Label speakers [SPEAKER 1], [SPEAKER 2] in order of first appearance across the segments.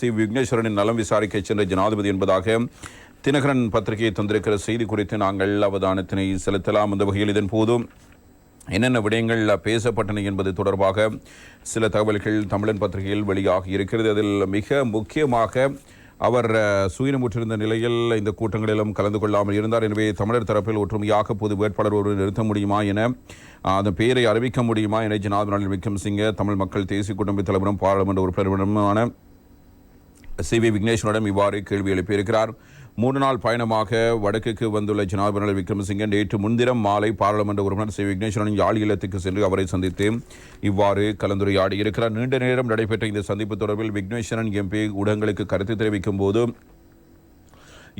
[SPEAKER 1] C விக்னேஸ்வரனின் நலம் விசாரிக்க சென்ற ஜனாதிபதி என்பதாக தினகரன் பத்திரிகையை தந்திருக்கிற செய்தி குறித்து நாங்கள் அவதானத்தினை செலுத்தலாம். அந்த வகையில் இதன் போதும் என்னென்ன விடயங்கள் பேசப்பட்டன என்பது தொடர்பாக சில தகவல்கள் தமிழன் பத்திரிகையில் வெளியாகி இருக்கிறது. அதில் மிக முக்கியமாக அவர் சுயினமுற்றிருந்த நிலையில் இந்த கூட்டங்களிலும் கலந்து கொள்ளாமல் இருந்தார். எனவே தமிழர் தரப்பில் ஒற்றுமையாக பொது வேட்பாளர் ஒரு நிறுத்த முடியுமா என அந்த பெயரை அறிவிக்க முடியுமா என ஜனாதிபதி ரணில் விக்ரமசிங்கே தமிழ் மக்கள் தேசிய கூட்டமைப்பு தலைவரும் பாராளுமன்ற உறுப்பினருமான சி வி விக்னேஸ்வரனிடம் இவ்வாறு கேள்வி எழுப்பியிருக்கிறார். மூன்று நாள் பயணமாக வடக்குக்கு வந்துள்ள ஜனாதிபதி ரணில் நேற்று முன்தினம் மாலை பாராளுமன்ற உறுப்பினர் சி விக்னேஸ்வரன் யாழ் இல்லத்துக்கு சென்று அவரை சந்தித்து இவ்வாறு கலந்துரையாடி இருக்கிறார் நீண்ட நேரம் நடைபெற்ற இந்த சந்திப்பு தொடர்பில் விக்னேஸ்வரன் எம்பி ஊடகங்களுக்கு கருத்து தெரிவிக்கும் போது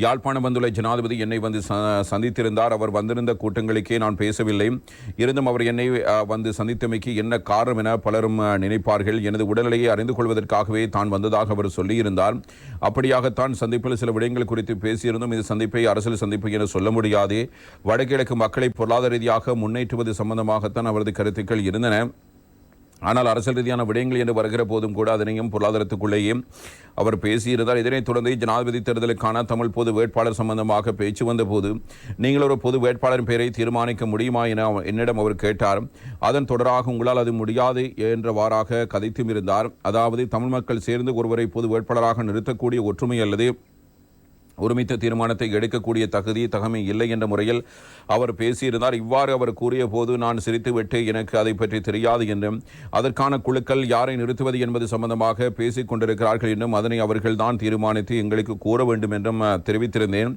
[SPEAKER 1] யாழ்ப்பாணம் வந்துள்ள ஜனாதிபதி என்னை வந்து ச- சந்தித்திருந்தார். அவர் வந்திருந்த கூட்டங்களுக்கே நான் பேசவில்லை. இருந்தும் அவர் என்னை வந்து சந்தித்தமைக்கு என்ன காரணம் என பலரும் நினைப்பார்கள். எனது உடல்நிலையை அறிந்து கொள்வதற்காகவே தான் வந்ததாக அவர் சொல்லியிருந்தார். அப்படியாகத்தான் சந்திப்பில் சில விடயங்கள் குறித்து பேசியிருந்தும். இந்த சந்திப்பை அரசியல் சந்திப்பு என சொல்ல முடியாது. வடகிழக்கு மக்களை பொருளாதார ரீதியாக முன்னேற்றுவது சம்பந்தமாகத்தான் அவரது கருத்துக்கள் இருந்தன. ஆனால் அரசியல் ரீதியான விடயங்கள் என்று வருகிற போதும் கூட அதனையும் பொருளாதாரத்துக்குள்ளேயே அவர் பேசியிருந்தார். இதனைத் தொடர்ந்து ஜனாதிபதி தேர்தலுக்கான தமிழ் பொது வேட்பாளர் சம்பந்தமாக பேச்சு வந்தபோது நீங்கள் ஒரு பொது வேட்பாளரின் பெயரை தீர்மானிக்க முடியுமா என என்னிடம் அவர் கேட்டார். அதன் தொடராக உங்களால் அது முடியாது என்றவாறாக கதைத்தும் இருந்தார். அதாவது தமிழ் மக்கள் சேர்ந்து ஒருவரை பொது வேட்பாளராக நிறுத்தக்கூடிய ஒற்றுமை அல்லது ஒருமித்த தீர்மானத்தை எடுக்கக்கூடிய தகுதி தகமை இல்லை என்ற முறையில் அவர் பேசியிருந்தார். இவ்வாறு அவர் கூறிய போது நான் சிரித்துவிட்டு எனக்கு அதை பற்றி தெரியாது என்றும் அதற்கான குழுக்கள் யாரை நிறுத்துவது என்பது சம்பந்தமாக பேசிக் கொண்டிருக்கிறார்கள் என்றும் அதனை அவர்கள் தான் தீர்மானித்து எங்களுக்கு கூற வேண்டும் என்றும் தெரிவித்திருந்தேன்.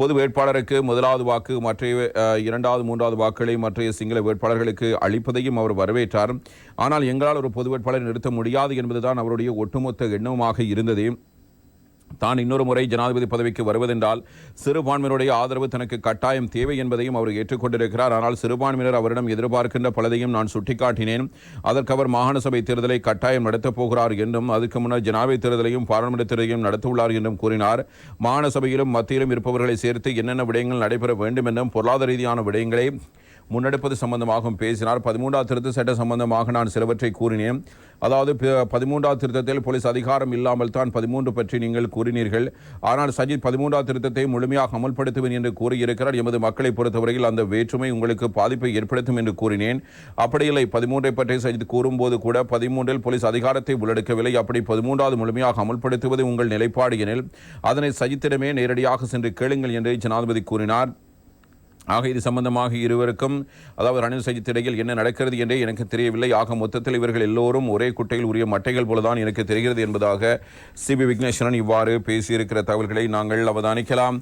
[SPEAKER 1] பொது வேட்பாளருக்கு முதலாவது வாக்கு மற்ற இரண்டாவது மூன்றாவது வாக்குகளை மற்ற சிங்கள வேட்பாளர்களுக்கு அளிப்பதையும் அவர் வரவேற்றார். ஆனால் எங்களால் ஒரு பொது வேட்பாளரை நிறுத்த முடியாது என்பதுதான் அவருடைய ஒட்டுமொத்த எண்ணமாக இருந்தது. தான் இன்னொரு முறை ஜனாதிபதி பதவிக்கு வருவதென்றால் சிறுபான்மையினுடைய ஆதரவு தனக்கு கட்டாயம் தேவை என்பதையும் அவர் ஏற்றுக்கொண்டிருக்கிறார். ஆனால் சிறுபான்மையினர் அவரிடம் எதிர்பார்க்கின்ற பலதையும் நான் சுட்டிக்காட்டினேன். அதற்கு அவர் மாகாண சபை தேர்தலை கட்டாயம் நடத்தப் போகிறார் என்றும் அதுக்கு முன்னர் ஜனாதிபதி தேர்தலையும் பாராளுமன்ற தேர்தலையும் நடத்தவுள்ளார் என்றும் கூறினார். மாகாண சபையிலும் மத்தியிலும் இருப்பவர்களை சேர்த்து என்னென்ன விடயங்கள் நடைபெற வேண்டும் என்றும் பொருளாதார ரீதியான விடயங்களை முன்னெடுப்பது சம்பந்தமாகவும் பேசினார். பதிமூன்றாம் திருத்த சட்ட சம்பந்தமாக நான் சிலவற்றை கூறினேன். அதாவது பதிமூன்றாம் பதிமூன்றாவது திருத்தத்தில் போலீஸ் அதிகாரம் இல்லாமல் தான் பதிமூன்று பற்றி நீங்கள் கூறினீர்கள். ஆனால் சஜித் பதிமூன்றாவது திருத்தத்தை முழுமையாக அமல்படுத்துவேன் என்று கூறியிருக்கிறார். எமது மக்களை பொறுத்தவரையில் அந்த வேற்றுமை உங்களுக்கு பாதிப்பை ஏற்படுத்தும் என்று கூறினேன். அப்படியில்லை. பதிமூன்றை பற்றி சஜித் கூறும்போது கூட பதிமூன்றில் போலீஸ் அதிகாரத்தை உள்ளடக்கவில்லை. அப்படி பதிமூன்றாவது முழுமையாக அமல்படுத்துவது உங்கள் நிலைப்பாடு எனில் அதனை சஜித்திடமே நேரடியாக சென்று கேளுங்கள் என்று ஜனாதிபதி கூறினார். ஆக இது சம்பந்தமாக இருவருக்கும் அதாவது ரணில் சஜித் இடையில் என்ன நடக்கிறது என்றே எனக்கு தெரியவில்லை. ஆக மொத்தத்தில் இவர்கள் எல்லோரும் ஒரே குட்டையில் உரிய மட்டைகள் போலதான் எனக்கு தெரிகிறது என்பதாக சிபி விக்னேஸ்வரன் இவ்வாறு பேசியிருக்கிற தகவல்களை நாங்கள் அவதானிக்கலாம்.